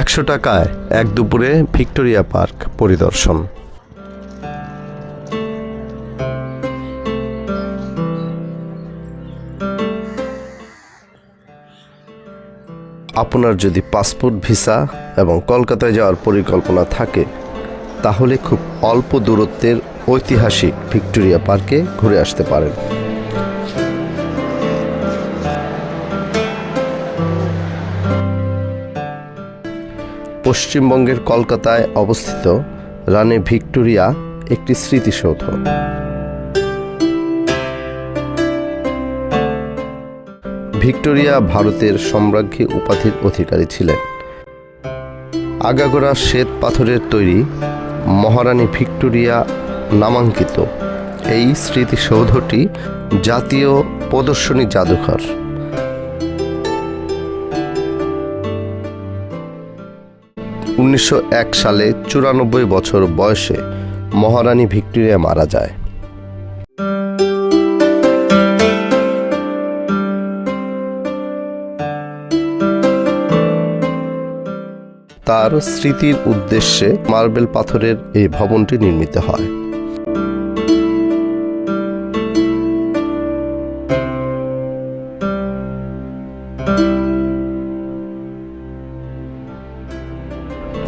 একশো টাকায় এক দুপুরে ভিক্টোরিয়া পার্ক পরিদর্শন। আপনার যদি পাসপোর্ট, ভিসা এবং কলকাতায় যাওয়ার পরিকল্পনা থাকে, তাহলে খুব অল্প দূরত্বের ঐতিহাসিক ভিক্টোরিয়া পার্কে ঘুরে আসতে পারেন। পশ্চিমবঙ্গের কলকাতায় অবস্থিত রানী ভিক্টোরিয়া একটি স্মৃতিসৌধ। ভিক্টোরিয়া ভারতের সম্রাজ্ঞী উপাধির অধিকারী ছিলেন। আগাগোড়া শ্বেত পাথরের তৈরি মহারানী ভিক্টোরিয়া নামাঙ্কিত। এই স্মৃতিসৌধটি জাতীয় প্রদর্শনী জাদুঘর। উনিশশো এক সালে চুরানব্বই বছর বয়সে মহারানী ভিক্টোরিয়া মারা যায়। তার স্মৃতির উদ্দেশ্যে মার্বেল পাথরের এই ভবনটি নির্মিত হয়।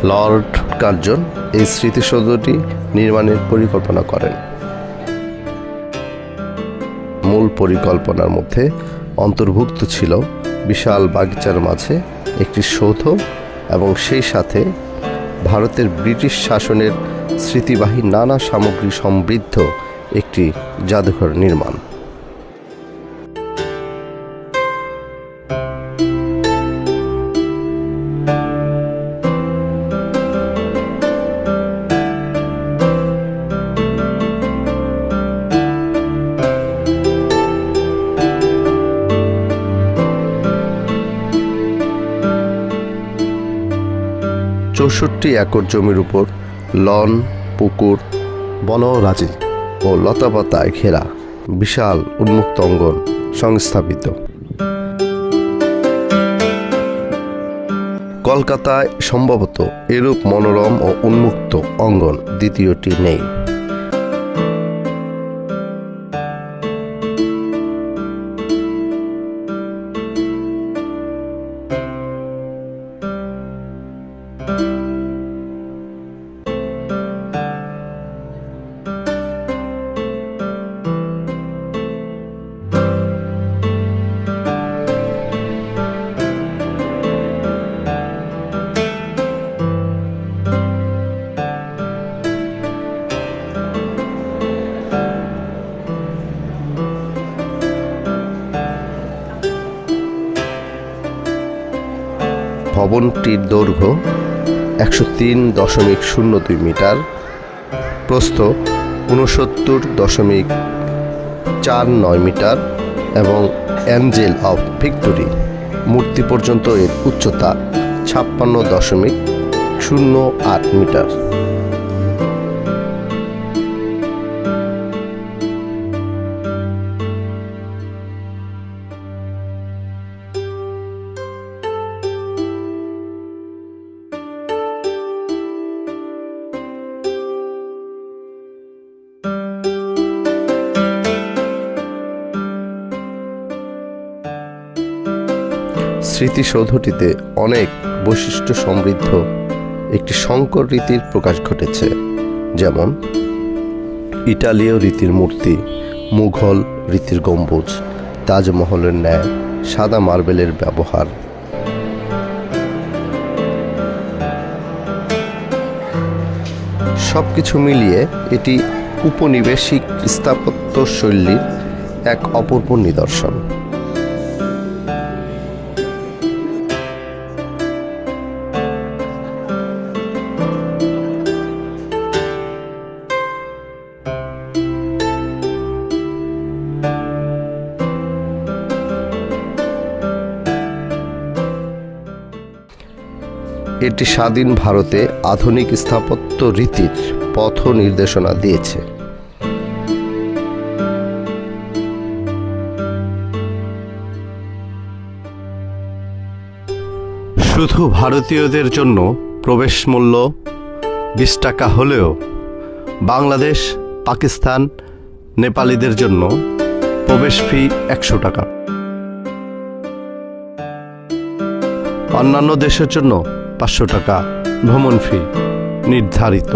লর্ড কার্জন এই স্মৃতিসৌধটি নির্মাণের পরিকল্পনা করেন। মূল পরিকল্পনার মধ্যে অন্তর্ভুক্ত ছিল বিশাল বাগিচার মাঝে একটি সৌধ এবং সেই সাথে ভারতের ব্রিটিশ শাসনের স্মৃতিবাহী নানা সামগ্রী সমৃদ্ধ একটি জাদুঘর নির্মাণ। চৌষট্টি একর জমির উপর লন, পুকুর বনরাজি ও লতাপাতায় ঘেরা বিশাল উন্মুক্ত অঙ্গন সংস্থাপিত। কলকাতায় সম্ভবত এরূপ মনোরম ও উন্মুক্ত অঙ্গন দ্বিতীয়টি নেই। ভবনটির দৈর্ঘ্য একশো তিন দশমিক শূন্য দুই মিটার, প্রস্থ উনসত্তর দশমিক চার নয় মিটার এবং অ্যাঞ্জেল অফ ভিক্টোরি। মূর্তি পর্যন্ত এর উচ্চতা ছাপ্পান্ন দশমিক শূন্য আট মিটার। স্মৃতিসৌধটিতে অনেক বৈশিষ্ট্য সমৃদ্ধ একটি সংকর রীতির প্রকাশ ঘটেছে, যেমন ইটালীয় রীতির মূর্তি, মুঘল রীতির গম্বুজ, তাজমহলের ন্যায় সাদা মার্বেলের ব্যবহার। সব কিছু মিলিয়ে এটি উপনিবেশিক স্থাপত্য শৈলীর এক অপূর্ব নিদর্শন। এটি স্বাধীন ভারতে আধুনিক স্থাপত্য রীতির পথ নির্দেশনা দিয়েছে। শুধু ভারতীয়দের জন্য প্রবেশ মূল্য বিশ টাকা হলেও বাংলাদেশ, পাকিস্তান, নেপালিদের জন্য প্রবেশ ফি একশো টাকা। অন্যান্য দেশের জন্য পাঁচশো টাকা ভ্রমণ ফি নির্ধারিত।